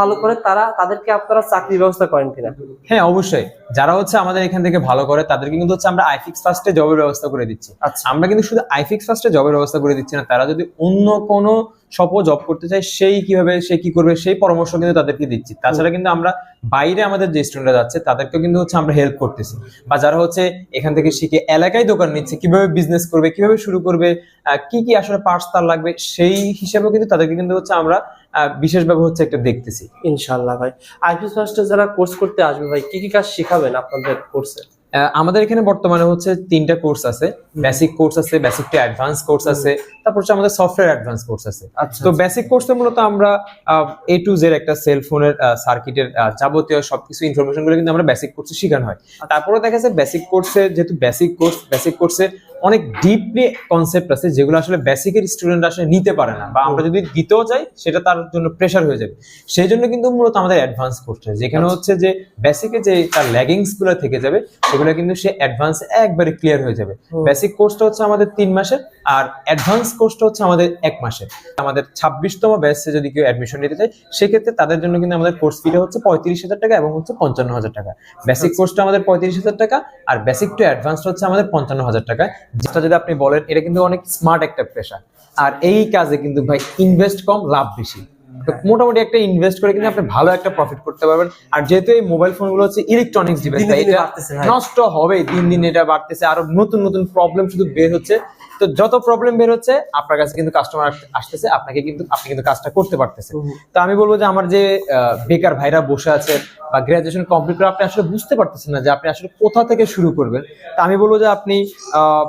ভালো করে তারা তাদেরকে আপনারা চাকরির ব্যবস্থা করেন কিনা? হ্যাঁ অবশ্যই। যারা হচ্ছে আমাদের এখান থেকে ভালো করে তাদেরকে কিন্তু হচ্ছে আমরা আইফিক্স ফার্স্টে জবের ব্যবস্থা করে দিচ্ছি। আচ্ছা। আমরা কিন্তু শুধু আইফিক্স ফার্স্টে জবের ব্যবস্থা করে দিচ্ছি না তারা যদি অন্য কোনো সপো জব করতে চায় সেই কীভাবে সে কি করবে সেই পরামর্শ কিন্তু তাদেরকে দিচ্ছি। তাছাড়া কিন্তু আমরা বাইরে আমাদের যে স্টুডেন্টরা যাচ্ছে তাদেরকেও কিন্তু হচ্ছে আমরা হেল্প করতেছি। বা যারা হচ্ছে এখান থেকে শিখে এলাকায় দোকান নিচ্ছে কীভাবে বিজনেস করবে কীভাবে শুরু করবে কি কি আসলে পার্টস তার লাগবে সেই হিসাবেও কিন্তু তাদেরকে কিন্তু হচ্ছে আমরা বিশেষভাবে হচ্ছে একটা দেখতেছি। ইনশাল্লাহ ভাই। আইপিএস ফার্স্টে যারা কোর্স করতে আসবে ভাই কি কি কাজ শেখাবেন আপনাদের কোর্সে? আমাদের এখানে বর্তমানে হচ্ছে তিনটা কোর্স আছে। বেসিক কোর্স আছে বেসিক টু অ্যাডভান্স কোর্স আছে তারপর হচ্ছে আমাদের সফটওয়্যার অ্যাডভান্স কোর্স আছে। আচ্ছা তো বেসিক কোর্সে মূলত আমরা এ টু জেড একটা সেল ফোনের সার্কিটের যাবতীয় সবকিছু ইনফরমেশনগুলো কিন্তু আমরা বেসিক কোর্সে শেখানো হয়। তারপরে দেখা যাচ্ছে বেসিক কোর্সে যেহেতু বেসিক কোর্স বেসিক কোর্সে অনেক ডিপলি কনসেপ্ট আছে যেগুলো আসলে বেসিকের স্টুডেন্ট আসলে নিতে পারে না। বা আমরা যদি দিতেও চাই সেটা তার জন্য প্রেশার হয়ে যাবে। সেই জন্য কিন্তু মূলত আমাদের অ্যাডভান্স কোর্সটা যেখানে হচ্ছে যে বেসিকে যে তার ল্যাগিংসগুলো থেকে যাবে সেগুলো কিন্তু সে অ্যাডভান্স একবারে ক্লিয়ার হয়ে যাবে। বেসিক কোর্সটা হচ্ছে আমাদের তিন মাসের আর অ্যাডভান্স কোর্সটা হচ্ছে আমাদের এক মাসের। আমাদের ছাব্বিশতম ব্যাচে যদি কেউ অ্যাডমিশন নিতে চায় সেক্ষেত্রে তাদের জন্য কিন্তু আমাদের কোর্স ফিটা হচ্ছে পঁয়ত্রিশ হাজার টাকা এবং হচ্ছে পঞ্চান্ন হাজার টাকা। বেসিক কোর্সটা আমাদের পঁয়ত্রিশ হাজার টাকা আর বেসিক টু অ্যাডভান্স হচ্ছে আমাদের পঞ্চান্ন হাজার টাকা। যেটা যদি আপনি বলেন এটা কিন্তু অনেক স্মার্ট একটা পেশা আর এই কাজে কিন্তু ভাই ইনভেস্ট কম লাভ বেশি। মোটামুটি একটা ইনভেস্ট করে কিন্তু আপনি ভালো একটা প্রফিট করতে পারবেন। আর যেহেতু এই মোবাইল ফোনগুলো হচ্ছে ইলেকট্রনিক্স ডিভাইস ভাই। নষ্ট হবে দিন দিন এটা বাড়তেছে। আরও নতুন নতুন প্রবলেম শুধু বের হচ্ছে। তো যত প্রবলেম বের হচ্ছে আপনার কাছে কিন্তু কাস্টমার আসতেছে আপনাকে কিন্তু আপনি কিন্তু কাজটা করতে পারতেছেন তো আমি বলব যে আমার যে বেকার ভাইরা বসে আছে বা গ্রাজুয়েশন কমপ্লিট করে আপনি আসলে বুঝতে পারতেছেন না যে আপনি আসলে কোথা থেকে শুরু করবেন। তা আমি বলব যে আপনি আহ,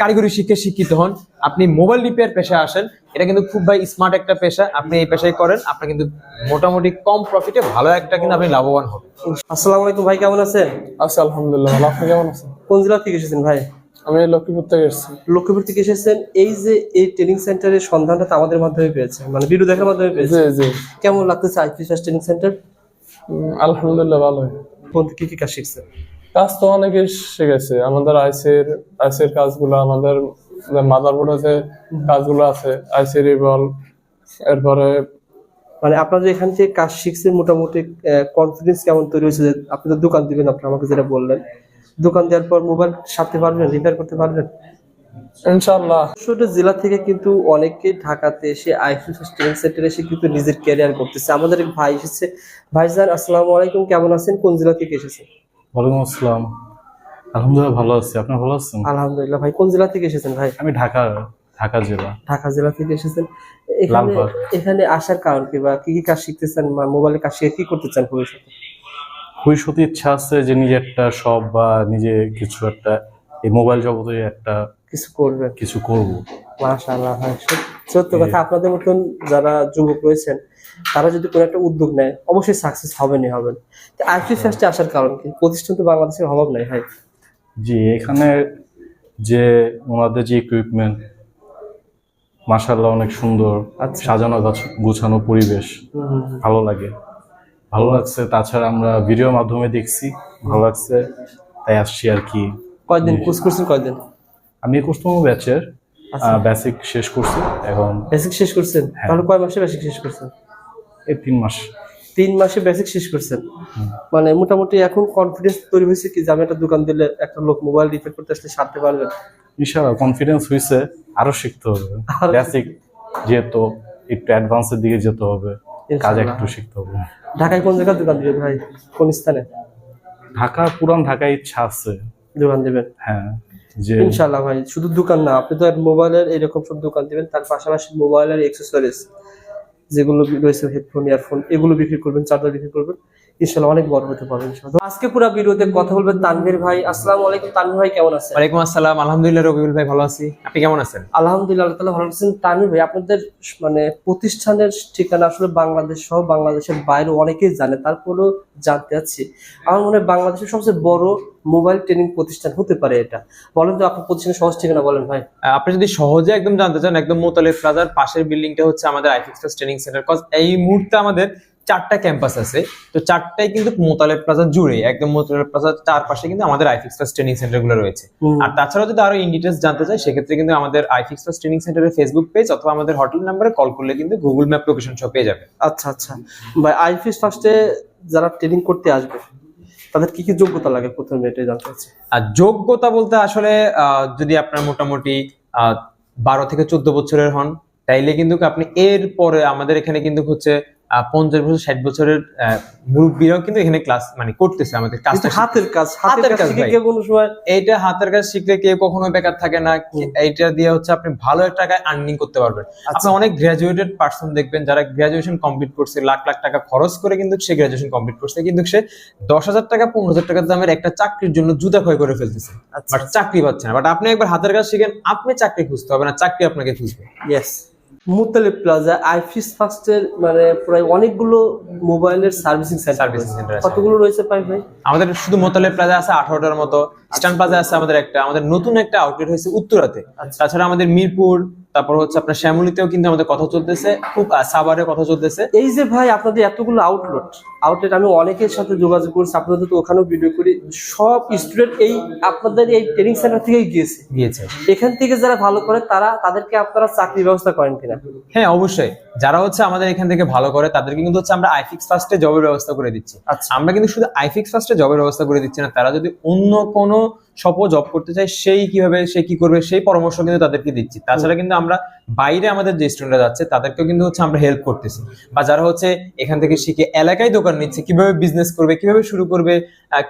কারিগরি শিক্ষায় শিক্ষিত হন। আপনি মোবাইল রিপেয়ার পেশায় আসেন এটা কিন্তু খুব ভাই স্মার্ট একটা পেশা। আপনি এই পেশায় করেন আপনি কিন্তু মোটামুটি কম প্রফিটে ভালো একটা কিন্তু আপনি লাভবান হবেন। আসসালামু আলাইকুম ভাই কেমন আছেন? আচ্ছা আলহামদুলিল্লাহ ভালো। আপনি কেমন আছেন? কোন জেলা থেকে এসেছেন ভাই? আমি লক্ষ্মীপুর থেকে এসেছি। লক্ষ্মীপুর থেকে এসেছেন এই যে এই ট্রেনিং সেন্টারের সন্ধানটা তো আমাদের মাধ্যমে পেয়েছে মানে ভিডিও দেখার মাধ্যমে পেয়েছে। জি জি। কেমন লাগতেছে আইপিএস ট্রেনিং সেন্টার আলহামদুলিল্লাহ ভালোই। কোন কি কি কাজ শিখছেন? কাজ তো অনেকে শিখেছে। আমাদের আইসির আইসির কাজগুলো আমাদের মাদারবোর্ডে যে কাজগুলো আছে আইসি রিবল এরপরে মানে আপনারা এখান থেকে কাজ শিখছেন মোটামুটি কনফিডেন্স কেমন তৈরি হয়েছে? যে আপনি তো দোকান দিবেন আপনি আমাকে যেটা বললেন। দোকান দেওয়ার পর মোবাইল সারতে পারবেন রিপেয়ার করতে পারবেন? ইনশাআল্লাহ। ছোটো জেলা থেকে কিন্তু অনেকে ঢাকাতে এসে আইফিস ট্রেনিং সেন্টারে এসে কিন্তু নিজের ক্যারিয়ার করতেছে। আমাদের এক ভাই এসেছে। ভাইজান আসসালামু আলাইকুম কেমন আছেন? কোন জেলা থেকে এসেছেন? ওয়ালাইকুম আসসালাম। আলহামদুলিল্লাহ ভালো আছি। আপনি ভালো আছেন? আলহামদুলিল্লাহ ভাই কোন জেলা থেকে এসেছেন ভাই? আমি ঢাকা ঢাকা জেলা। ঢাকা জেলা থেকে এসেছেন। এখানে এখানে আসার কারণ কি বা কি কি কাজ শিখতেছেন বা মোবাইলে কাজ শিখে কি করতে চান ভবিষ্যতে? ভবিষ্যতে ইচ্ছা আছে যে নিজে একটা শপ বা নিজে কিছু একটা এই মোবাইল জগতে একটা কিছু করবেন। কিছু করব। মাশাআল্লাহ ভাই সত্য কথা আপনাদের মতন যারা যুবক রয়েছেন তারা যদি কোনো একটা উদ্যোগ নেয় অবশ্যই সাকসেস হবেনই হবেন। তো আইটি ফার্স্টে আসার কারণ কি? প্রতিষ্ঠান তো বাংলাদেশের অভাব নাই ভাই। জি এখানে যে ওনাদের যে ইকুইপমেন্ট মাশাআল্লাহ অনেক সুন্দর আচ্ছা। সাজানো গাছ- গুছানো পরিবেশ। ভালো লাগে। ভালো লাগছে তাছাড়া আমরা ভিডিওর মাধ্যমে দেখছি ভালো লাগছে তাই আসছি আর কি। কয়দিন? কোর্স করছেন কয়দিন? আমি একুশতম ব্যাচের। বেসিক শেষ করছি এখন বেসিক শেষ করছেন? হ্যাঁ। তাহলে কয় মাসে বেসিক শেষ করছেন? এই তিন মাস। তিন মাসে বেসিক শেষ করছেন? মানে মোটামুটি এখন কনফিডেন্স তৈরি হয়েছে কি যে আমি একটা দোকান দিলে একটা লোক মোবাইল রিপেয়ার করতে আসলে সারতে পারবেন ইনশাআল্লাহ কনফিডেন্স হয়েছে আরও শিখতে হবে। বেসিক যেহেতু একটু অ্যাডভান্সের দিকে যেতে হবে কাজ একটু শিখতে হবে। ঢাকায় কোন জায়গায় দোকান দিবেন ভাই? কোন স্থানে? ঢাকা পুরান ঢাকায় ইচ্ছা আছে। দোকান দিবেন? হ্যাঁ। ইনশাল্লাহ ভাই, শুধু দোকান না, আপনি তো মোবাইলের এরকম সব দোকান দিবেন, তার পাশাপাশি মোবাইলের অ্যাক্সেসরিজ যেগুলো রয়েছে হেডফোন ইয়ারফোন এগুলো বিক্রি করবেন, চার্জার বিক্রি করবেন। ইনশাল্লাহ অনেক বড় হতে ইনশাল্লাহ আজকে পুরো ভিডিওতে কথা বলবেন তানভীর ভাই। আসসালামু আলাইকুম তানভীর ভাই কেমন আছেন? ওয়ালাইকুম আসসালাম। আলহামদুলিল্লাহ রবিউল ভাই ভালো আছি। আপনি কেমন আছেন? আলহামদুলিল্লাহ আল্লাহ ভালো আছেন। তানভীর ভাই আপনাদের মানে প্রতিষ্ঠানের ঠিকানা আসলে বাংলাদেশ সহ বাংলাদেশের বাইরে অনেকেই জানে তারপরেও জানতে চাচ্ছি। আমার মনে হয় বাংলাদেশের সবচেয়ে বড় মোবাইল ট্রেনিং প্রতিষ্ঠান হতে পারে এটা। বলেন তো আপনার প্রতিষ্ঠানের সহজ ঠিকানা বলেন ভাই। আপনি যদি সহজে একদম জানতে চান একদম মোতালেব প্লাজার পাশের বিল্ডিংটা হচ্ছে আমাদের আইফিক্স ট্রেনিং সেন্টার। কজ এই মুহূর্তে আমাদের চারটা ক্যাম্পাস আছে। তো চারটাই কিন্তু মোতালেব প্লাজা জুড়ে একদম মোতালেব প্লাজার চারপাশে কিন্তু আমাদের আইফিক্স প্লাস ট্রেনিং সেন্টারগুলো রয়েছে। আর তাছাড়াও যদি আরও ইন ডিটেলস জানতে চাই সেক্ষেত্রে কিন্তু আমাদের আইফিক্স প্লাস ট্রেনিং সেন্টারের ফেসবুক পেজ অথবা আমাদের হোটেল নাম্বারে কল করলে কিন্তু গুগল ম্যাপ লোকেশন সহ পেয়ে যাবে আচ্ছা আচ্ছা। ভাই আইফিস ফার্স্টে যারা ট্রেনিং করতে আসবে তাদের কি কি যোগ্যতা লাগে প্রথমে এটাই জানতে চাচ্ছি। আর যোগ্যতা বলতে আসলে আহ, যদি আপনার মোটামুটি আহ, বারো থেকে চোদ্দ বছরের হন তাইলে কিন্তু আপনি এর পরে আমাদের এখানে কিন্তু হচ্ছে পঞ্চাশ বছর ষাট বছরের মুরব্বীরাও কিন্তু এখানে ক্লাস মানে করতেছে আমাদের কাজটা হাতের কাজ হাতের কাজ কোনো সময় এইটা হাতের কাজ শিখলে কেউ কখনো বেকার থাকে না। এইটা দিয়ে হচ্ছে আপনি ভালো টাকায় আর্নিং করতে পারবেন। আপনি অনেক গ্রাজুয়েটেড পার্সন দেখবেন যারা গ্রাজুয়েশন কমপ্লিট করছে লাখ লাখ টাকা খরচ করে কিন্তু সে গ্রাজুয়েশন কমপ্লিট করছে কিন্তু সে দশ হাজার টাকা পনেরো হাজার টাকা দামের একটা চাকরির জন্য জুতা ক্ষয় করে ফেলতেছে। আচ্ছা। বাট চাকরি পাচ্ছে না। বাট আপনি একবার হাতের কাজ শিখেন আপনি চাকরি খুঁজতে হবে না চাকরি আপনাকে খুঁজবে। ইয়েস মুতালিব প্লাজা আইফিস ফার্স্টের মানে প্রায় অনেকগুলো মোবাইলের সার্ভিসিং সেন্টার center আছে। কতগুলো রয়েছে পাই ভাই? আমাদের শুধু মোতালে প্লাজা আছে আঠারোটার মতো। স্টান প্লাজা আছে আমাদের একটা। আমাদের নতুন একটা আউটলেট হয়েছে উত্তরাতে। আচ্ছা। তাছাড়া আমাদের মিরপুর তারপর হচ্ছে আপনার শ্যামলিতেও কিন্তু আমাদের কথা চলতেছে খুব সাভারে কথা চলতেছে। এই যে ভাই আপনাদের এতগুলো আউটলেট আউটলেট আমি অনেকের সাথে যোগাযোগ করছি আপনাদের তো ওখানেও ভিডিও করি সব স্টুডেন্ট এই আপনাদের এই ট্রেনিং সেন্টার থেকেই গিয়েছে। গিয়েছে। এখান থেকে যারা ভালো করে তারা তাদেরকে আপনারা চাকরি ব্যবস্থা করেন কিনা? হ্যাঁ অবশ্যই। যারা হচ্ছে আমাদের এখান থেকে ভালো করে তাদেরকে কিন্তু হচ্ছে আমরা আইফিক্স ফার্স্টে জবের ব্যবস্থা করে দিচ্ছি। আচ্ছা। আমরা কিন্তু শুধু আইফিক্স ফার্স্টে জবের ব্যবস্থা করে দিচ্ছি না তারা যদি অন্য কোনো সপ জব করতে চায় সেই কীভাবে, সে কি করবে, সেই পরামর্শ কিন্তু তাদেরকে দিচ্ছি। তাছাড়া কিন্তু আমরা বাইরে আমাদের যে স্টুডেন্টরা যাচ্ছে, তাদেরকেও কিন্তু হচ্ছে আমরা হেল্প করতেছি। বা যারা হচ্ছে এখান থেকে শিখে এলাকায় দোকান নিচ্ছে, কীভাবে বিজনেস করবে, কীভাবে শুরু করবে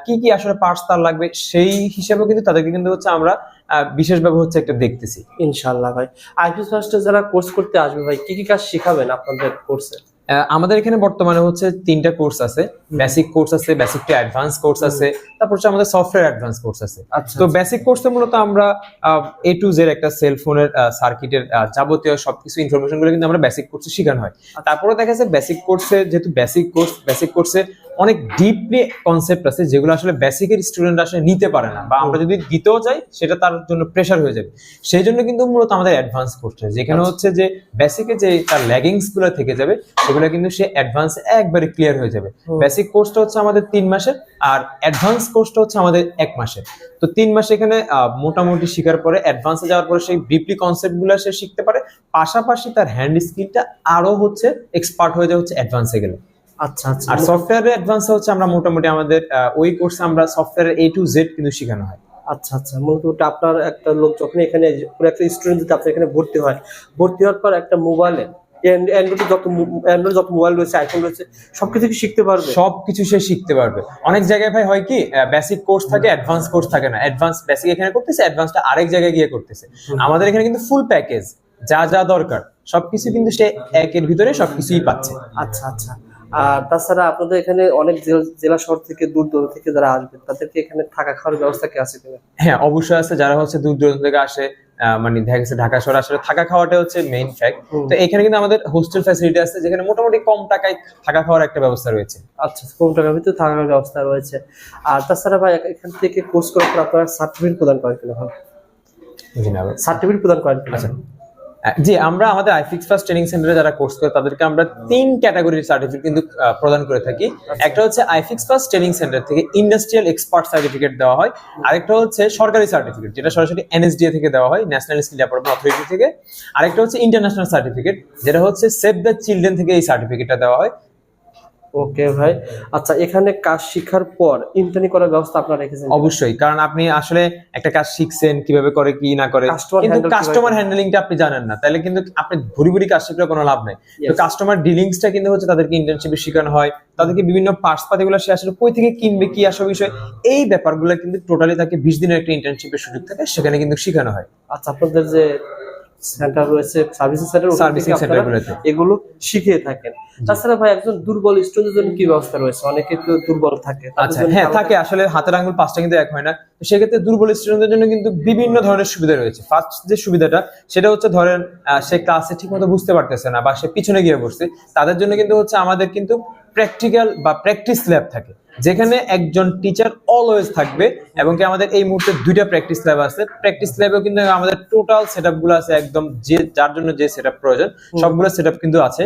কি কি আসলে পার্টস তার লাগবে, সেই হিসাবেও কিন্তু তাদেরকে কিন্তু হচ্ছে আমরা বিশেষভাবে হচ্ছে একটা দেখতেছি। ইনশাল্লাহ ভাই। আইফিস ফার্স্টে যারা কোর্স করতে আসবে ভাই, কি কি কাজ শেখাবেন আপনাদের কোর্সে আমাদের এখানে বর্তমানে হচ্ছে তিনটা কোর্স আছে। বেসিক কোর্স আছে বেসিক টু অ্যাডভান্স কোর্স আছে তারপর হচ্ছে আমাদের সফটওয়্যার অ্যাডভান্স কোর্স আছে। আচ্ছা তো বেসিক কোর্সে মূলত আমরা এ টু জেড একটা সেলফোনের সার্কিটের যাবতীয় সবকিছু ইনফরমেশনগুলো কিন্তু আমরা বেসিক কোর্সে শেখানো হয়। তারপরে দেখা যাচ্ছে বেসিক কোর্সে যেহেতু বেসিক কোর্স বেসিক কোর্সে অনেক ডিপলি কনসেপ্ট আছে যেগুলো আসলে বেসিকের স্টুডেন্ট আসলে নিতে পারে না বা আমরা যদি দিতেও চাই সেটা তার জন্য প্রেশার হয়ে যাবে। সেই জন্য কিন্তু মূলত আমাদের অ্যাডভান্স কোর্স যেখানে হচ্ছে যে বেসিকে যে তার ল্যাগিংসগুলো থেকে যাবে সেগুলো কিন্তু সে অ্যাডভান্স একবারে ক্লিয়ার হয়ে যাবে। বেসিক কোর্সটা হচ্ছে আমাদের তিন মাসের আর অ্যাডভান্স কোর্সটা হচ্ছে আমাদের এক মাসে। তো তিন মাসে এখানে মোটামুটি শেখার পরে অ্যাডভান্সে যাওয়ার পরে সেই ডিপলি কনসেপ্টগুলো সে শিখতে পারে। পাশাপাশি তার হ্যান্ড স্কিলটা আরও হচ্ছে এক্সপার্ট হয়ে যায় হচ্ছে অ্যাডভান্সে গেলে। আচ্ছা আচ্ছা। আর সফটওয়্যার অ্যাডভান্স হচ্ছে আমরা মোটামুটি আমাদের ওই কোর্সে আমরা সফটওয়্যার এ টু জেড কিন্তু শেখানো হয়। আচ্ছা আচ্ছা। মূলত ওটা আপনার একটা লোক যখন এখানে একটা স্টুডেন্ট যদি আপনার এখানে ভর্তি হয় ভর্তি হওয়ার পর একটা মোবাইলে অ্যান্ড্রয়েড যত অ্যান্ড্রয়েড যত মোবাইল রয়েছে আইফোন রয়েছে সবকিছু কি শিখতে পারবে? সবকিছু সে শিখতে পারবে। অনেক জায়গায় ভাই হয় কি বেসিক কোর্স থাকে অ্যাডভান্স কোর্স থাকে না। অ্যাডভান্স বেসিক এখানে করতেছে অ্যাডভান্সটা আরেক জায়গায় গিয়ে করতেছে। আমাদের এখানে কিন্তু ফুল প্যাকেজ যা যা দরকার সবকিছু কিন্তু সে একের ভিতরে সবকিছুই পাচ্ছে। আচ্ছা আচ্ছা। আর তাছাড়া আপনাদের এখানে অনেক জেলা শহর থেকে দূর দূর থেকে যারা আসবে তাদেরকে এখানে থাকা খাওয়ার ব্যবস্থা কি আছে কিনা? হ্যাঁ অবশ্যই আছে। যারা হচ্ছে দূর দূরান্ত থেকে আসে মানে দেখা গেছে ঢাকা শহরে আসলে থাকা খাওয়াটা হচ্ছে মেইন ফ্যাক্ট তো এখানে কিন্তু আমাদের হোস্টেল ফ্যাসিলিটি আছে যেখানে মোটামুটি কম টাকায় থাকা খাওয়ার একটা ব্যবস্থা রয়েছে। আচ্ছা কম টাকার ভিতরে থাকার ব্যবস্থা রয়েছে। আর তাছাড়া ভাই এখান থেকে কোর্স করার পর আপনারা সার্টিফিকেট প্রদান করেন কিনা ভাই। সার্টিফিকেট প্রদান করেন আচ্ছা। জি, আমরা আমাদের আইফিক্স ফার্স্ট ট্রেনিং সেন্টারে যারা কোর্স করে, তাদেরকে আমরা তিন ক্যাটাগরির সার্টিফিকেট কিন্তু প্রদান করে থাকি। একটা হচ্ছে আইফিক্স ফার্স্ট ট্রেনিং সেন্টার থেকে ইন্ডাস্ট্রিয়াল এক্সপার্ট সার্টিফিকেট দেওয়া হয়, আরেকটা হচ্ছে সরকারি সার্টিফিকেট যেটা সরাসরি এনএসডিএ থেকে দেওয়া হয় ন্যাশনাল স্কিল ডেভেলপমেন্ট অথরিটি থেকে। আরেকটা হচ্ছে ইন্টারন্যাশনাল সার্টিফিকেট যেটা হচ্ছে সেভ দ্য চিলড্রেন থেকে এই সার্টিফিকেটটা দেওয়া হয়। ওকে ভাই। আচ্ছা এখানে কাজ শিখার পর ইন্টার্নি করার ব্যবস্থা আপনারা রেখেছেন অবশ্যই কারণ আপনি আসলে একটা কাজ শিখছেন কীভাবে করে কি না করে। কিন্তু কাস্টমার? হ্যান্ডলিংটা আপনি জানেন না। তাহলে কিন্তু আপনি ভুরি ভুরি কাজ শিখলে কোনো লাভ নাই। তো. কাস্টমার ডিলিংসটা কিন্তু হচ্ছে তাদেরকে ইন্টার্নশিপে শেখানো হয়। তাদেরকে বিভিন্ন পার্টস পাতিগুলো সে আসলে কই থেকে কিনবে কি আসলে বিষয় এই ব্যাপারগুলো কিন্তু টোটালি তাকে বিশ দিনের একটা ইন্টার্নশিপের সুযোগ থাকে সেখানে কিন্তু শেখানো হয়। আচ্ছা আপনাদের যে সেন্টার রয়েছে সার্ভিসিং সেন্টার Servicing center গুলোতে। এগুলো শিখিয়ে থাকেন। তাছাড়া ভাই একজন দুর্বল স্টুডেন্টের জন্য কি ব্যবস্থা রয়েছে? অনেকে তো দুর্বল থাকে আচ্ছা হ্যাঁ থাকে আসলে হাতের আঙ্গুল পাঁচটা কিন্তু এক হয় না। সেক্ষেত্রে দুর্বল স্টুডেন্টদের জন্য কিন্তু বিভিন্ন ধরনের সুবিধা রয়েছে। ফার্স্ট যে সুবিধাটা সেটা হচ্ছে ধরেন আহ, সে ক্লাসে ঠিক মতো বুঝতে পারতেছে না বা সে পিছনে গিয়ে বসছে। তাদের জন্য কিন্তু হচ্ছে আমাদের কিন্তু প্র্যাকটিক্যাল বা প্র্যাকটিস ল্যাব থাকে, যেখানে একজন টিচার অলওয়েজ থাকবে এবং কি আমাদের এই মুহূর্তে দুইটা প্র্যাকটিস ল্যাব আছে। প্র্যাকটিস ল্যাবেও কিন্তু আমাদের টোটাল সেট আছে একদম যে, যার জন্য যে সেট প্রয়োজন, সবগুলো সেট কিন্তু আছে।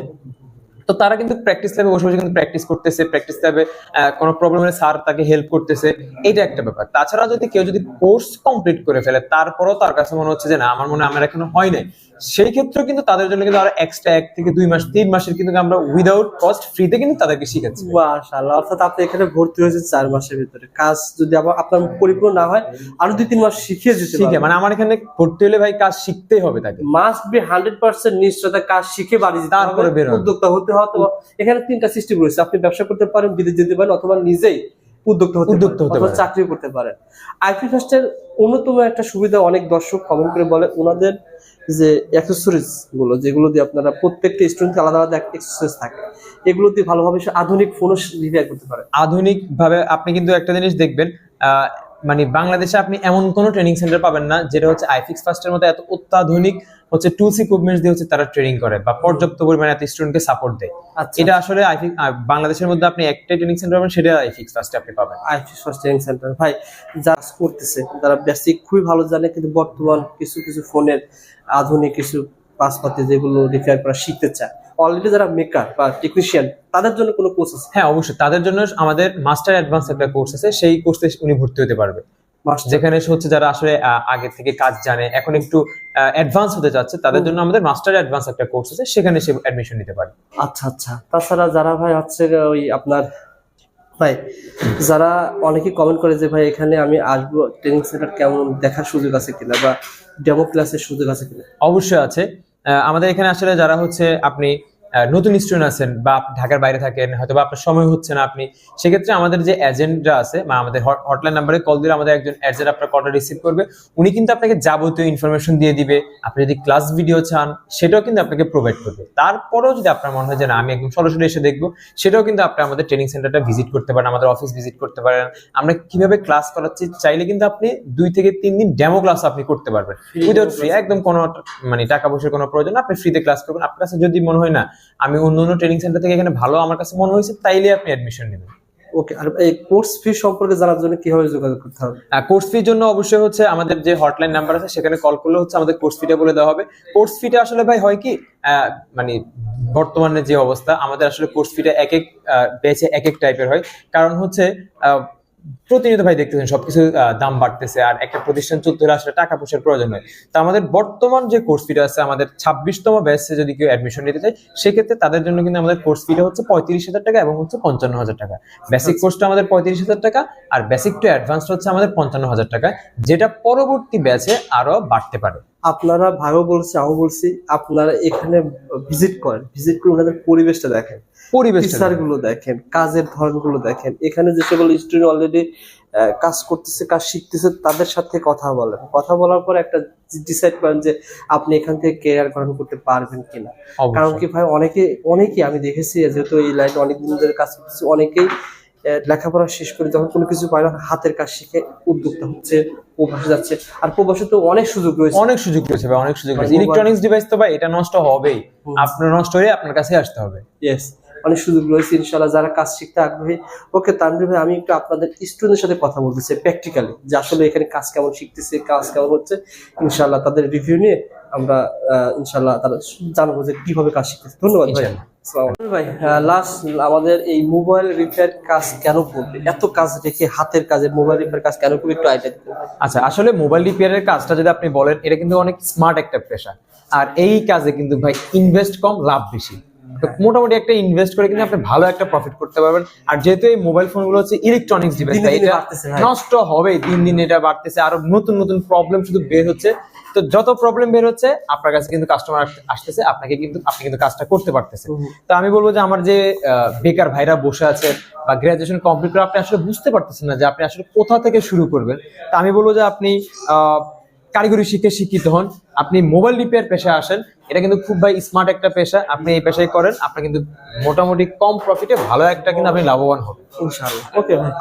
তো তারা কিন্তু প্র্যাকটিস ল্যাবে বসে বসে কিন্তু প্র্যাকটিস করতেছে প্র্যাকটিস ল্যাবে কোনো প্রবলেম হলে স্যার তাকে হেল্প করতেছে। এটা একটা ব্যাপার। তাছাড়া যদি কেউ যদি কোর্স কমপ্লিট করে ফেলে তারপরেও তার কাছে মনে হচ্ছে যে না আমার মনে আমার এখনও হয় নাই। সেই ক্ষেত্রেও কিন্তু তাদের জন্য কিন্তু আরও এক্সট্রা এক থেকে দুই মাস তিন মাসের কিন্তু আমরা উইদাউট কস্ট ফ্রিতে কিন্তু তাদেরকে শিখাচ্ছি। মাশাআল্লাহ। অর্থাৎ আপনি এখানে ভর্তি হয়েছেন চার মাসের ভিতরে। কাজ যদি আবার আপনার পরিপূর্ণ না হয় আরও দুই তিন মাস শিখিয়ে দিতে শিখে মানে আমার এখানে ভর্তি হলে ভাই কাজ শিখতেই হবে তাকে। মাস্ট বি হান্ড্রেড পার্সেন্ট নিশ্চয়তা কাজ শিখে বাড়ি তারপরে বের। উদ্যোক্তা হতে হবে তো এখানে তিনটা সিস্টেম রয়েছে। আপনি ব্যবসা করতে পারেন বিদেশ যেতে পারেন অথবা নিজেই উদ্যোক্তা হতে উদ্যোক্তা হতে পারেন। চাকরি করতে পারেন। আইপি ফার্স্টের অন্যতম একটা সুবিধা অনেক দর্শক কমেন্ট করে বলে ওনাদের যে অ্যাক্সেসরিজগুলো যেগুলো দিয়ে আপনারা প্রত্যেকটা আলাদা আলাদা অ্যাক্সেসরিজ থাকে এগুলো দিয়ে ভালোভাবে আধুনিক ফোনও রিপেয়ার করতে পারে। আধুনিক ভাবে আপনি কিন্তু একটা জিনিস দেখবেন আহ, মানে বাংলাদেশে আপনি এমন কোনো ট্রেনিং সেন্টার পাবেন না যেটা হচ্ছে আইফিক্স ফার্স্টের মতো এত অত্যাধুনিক হচ্ছে টুলস ইকুইপমেন্টস দিয়ে হচ্ছে তারা ট্রেনিং করে বা পর্যাপ্ত পরিমাণে এত স্টুডেন্টকে সাপোর্ট দেয়। আচ্ছা। এটা আসলে আইফিক বাংলাদেশের মধ্যে আপনি একটাই ট্রেনিং সেন্টার পাবেন সেটা আইফিক্স ফার্স্টে আপনি পাবেন। আইটি ফার্স্ট ট্রেনিং সেন্টার ভাই যারা করতেছে তারা বেসিক খুবই ভালো জানে কিন্তু বর্তমান কিছু কিছু ফোনের আধুনিক কিছু পাসপাতি যেগুলো রিপেয়ার করা শিখতে চায় অলরেডি যারা মেকার বা টেকনিশিয়ান তাদের জন্য কোনো কোর্স আছে? হ্যাঁ অবশ্যই। তাদের জন্য আমাদের মাস্টার অ্যাডভান্স একটা কোর্স আছে সেই কোর্সে উনি ভর্তি হতে পারবে। যেখানে হচ্ছে যারা আসলে আগে থেকে কাজ জানে এখন একটু অ্যাডভান্স হতে যাচ্ছে তাদের জন্য আমাদের মাস্টার অ্যাডভান্স একটা কোর্স আছে সেখানে সে অ্যাডমিশন নিতে পারে। আচ্ছা আচ্ছা। তাছাড়া যারা ভাই হচ্ছে ওই আপনার ভাই যারা অনেকে কমেন্ট করে যে ভাই এখানে আমি আসব ট্রেনিং সেন্টার কেমন দেখার সুযোগ আছে কিনা বা ডেমো ক্লাসের সুযোগ আছে কিনা? অবশ্যই আছে। আমাদের এখানে আসলে যারা হচ্ছে আপনি নতুন স্টুডেন্ট আছেন বা আপনি ঢাকার বাইরে থাকেন হয়তো বা আপনার সময় হচ্ছে না আপনি সেক্ষেত্রে আমাদের যে এজেন্টরা আছে বা আমাদের হটলাইন নাম্বারে কল দিলে আমাদের একজন এজেন্ট আপনার কলটা রিসিভ করবে। উনি কিন্তু আপনাকে যাবতীয় ইনফরমেশন দিয়ে দিবে। আপনি যদি ক্লাস ভিডিও চান সেটাও কিন্তু আপনাকে প্রোভাইড করবে। তারপরেও যদি আপনার মনে হয় যে না আমি একদম সরাসরি এসে দেখব সেটাও কিন্তু আপনি আমাদের ট্রেনিং সেন্টারটা ভিজিট করতে পারেন আমাদের অফিস ভিজিট করতে পারেন। আমরা কীভাবে ক্লাস করাচ্ছি চাইলে কিন্তু আপনি দুই থেকে তিন দিন ডেমো ক্লাস আপনি করতে পারবেন। উইদাউট ফ্রি একদম কোনো মানে টাকা পয়সার কোনো প্রয়োজন না, আপনি ফ্রিতে ক্লাস করবেন। আপনার কাছে যদি মনে হয় না আমি অন্য অন্য ট্রেনিং সেন্টার থেকে এখানে ভালো আমার কাছে মনে হয়েছে তাইলে আপনি অ্যাডমিশন নেবেন। ওকে আর এই কোর্স ফি সম্পর্কে জানার জন্য কীভাবে যোগাযোগ করতে হবে? কোর্স ফির জন্য অবশ্যই হচ্ছে আমাদের যে হটলাইন নাম্বার আছে সেখানে কল করলে হচ্ছে আমাদের কোর্স ফিটা বলে দেওয়া হবে। কোর্স ফিটা আসলে ভাই হয় কি মানে বর্তমানে যে অবস্থা আমাদের আসলে কোর্স ফিটা এক এক ব্যাচে এক এক টাইপের হয়। কারণ হচ্ছে প্রতিনিয়ত ভাই দেখতেছেন সবকিছু দাম বাড়তেছে আর একটা প্রতিষ্ঠান চলতে হলে আসলে টাকা পয়সার প্রয়োজন হয়। তো আমাদের বর্তমান যে কোর্স ফিটা আছে আমাদের ছাব্বিশতম ব্যাচে যদি কেউ অ্যাডমিশন নিতে চায় সেক্ষেত্রে তাদের জন্য কিন্তু আমাদের কোর্স ফিটা হচ্ছে পঁয়ত্রিশ হাজার টাকা এবং হচ্ছে পঞ্চান্ন হাজার টাকা। বেসিক কোর্সটা আমাদের পঁয়ত্রিশ হাজার টাকা আর বেসিক টু অ্যাডভান্স হচ্ছে আমাদের পঞ্চান্ন হাজার টাকা যেটা পরবর্তী ব্যাচে আরও বাড়তে পারে। আপনারা ভাইও বলছি আমিও বলছি আপনারা এখানে ভিজিট করেন ভিজিট করে ওনাদের পরিবেশটা দেখেন। পরিবেশগুলো দেখেন কাজের ধরনগুলো দেখেন। এখানে যে সকল স্টুডেন্ট অলরেডি কাজ করতেছে কাজ শিখতেছে তাদের সাথে কথা বলেন। কথা বলার পর একটা ডিসাইড করেন যে আপনি এখান থেকে কেরিয়ার গ্রহণ করতে পারবেন কিনা। কারণ কি ভাই অনেকে অনেকেই আমি দেখেছি যেহেতু এই লাইনে অনেক দিন ধরে কাজ করতেছি অনেকেই লেখাপড়া শেষ করে যখন কোনো কিছু পায় না হাতের কাজ শিখে উদ্যোক্তা হচ্ছে প্রবাসে যাচ্ছে। আর প্রবাসে তো অনেক সুযোগ রয়েছে। অনেক সুযোগ রয়েছে ভাই অনেক সুযোগ রয়েছে। ইলেকট্রনিক্স ডিভাইস তো ভাই এটা নষ্ট হবেই। আপনার নষ্ট হয়ে আপনার কাছে আসতে হবে। ইয়েস অনেক সুযোগ রয়েছে ইনশাল্লাহ যারা কাজ শিখতে আগ্রহী। ওকে তানভীর ভাই আমি একটু আপনাদের স্টুডেন্টের সাথে কথা বলতে চাই প্র্যাকটিক্যালি যে আসলে এখানে কাজ কেমন শিখতেছে কাজ কেমন হচ্ছে ইনশাল্লাহ তাদের রিভিউ নিয়ে আমরা ইনশাল্লাহ তারা জানব যে কীভাবে কাজ শিখতেছে। ধন্যবাদ ভাই। ভাই লাস্ট আমাদের এই মোবাইল রিপেয়ার কাজ কেন করবে? এত কাজ রেখে হাতের কাজে মোবাইল রিপেয়ার কাজ কেন করবে একটু আইডিয়া আচ্ছা আসলে মোবাইল রিপেয়ারের কাজটা যদি আপনি বলেন এটা কিন্তু অনেক স্মার্ট একটা পেশা আর এই কাজে কিন্তু ভাই ইনভেস্ট কম লাভ বেশি। তো মোটামুটি একটা ইনভেস্ট করে কিন্তু আপনি ভালো একটা প্রফিট করতে পারবেন। আর যেহেতু এই মোবাইল ফোনগুলো হচ্ছে ইলেকট্রনিক্স ডিভাইস বাড়তেছে ভাই। নষ্ট হবে দিন দিন এটা বাড়তেছে আরও নতুন নতুন প্রবলেম শুধু বের হচ্ছে। তো যত প্রবলেম বের হচ্ছে আপনার কাছে কিন্তু কাস্টমার আসতেছে আপনাকে কিন্তু আপনি কিন্তু কাজটা করতে পারতেছেন। তো আমি বলব যে আমার যে বেকার ভাইরা বসে আছে বা গ্রাজুয়েশন কমপ্লিট করে আপনি আসলে বুঝতে পারতেছেন না যে আপনি আসলে কোথা থেকে শুরু করবেন। তা আমি বলব যে আপনি আহ, কারিগরি শিক্ষায় শিক্ষিত হন। আপনি মোবাইল রিপেয়ার পেশা আসেন, এটা কিন্তু খুব ভাই স্মার্ট একটা পেশা। আপনি এই পেশায় করেন আপনি কিন্তু মোটামুটি কম প্রফিটে ভালো একটা কিন্তু আপনি লাভবান হবেন। ওকে ভাই।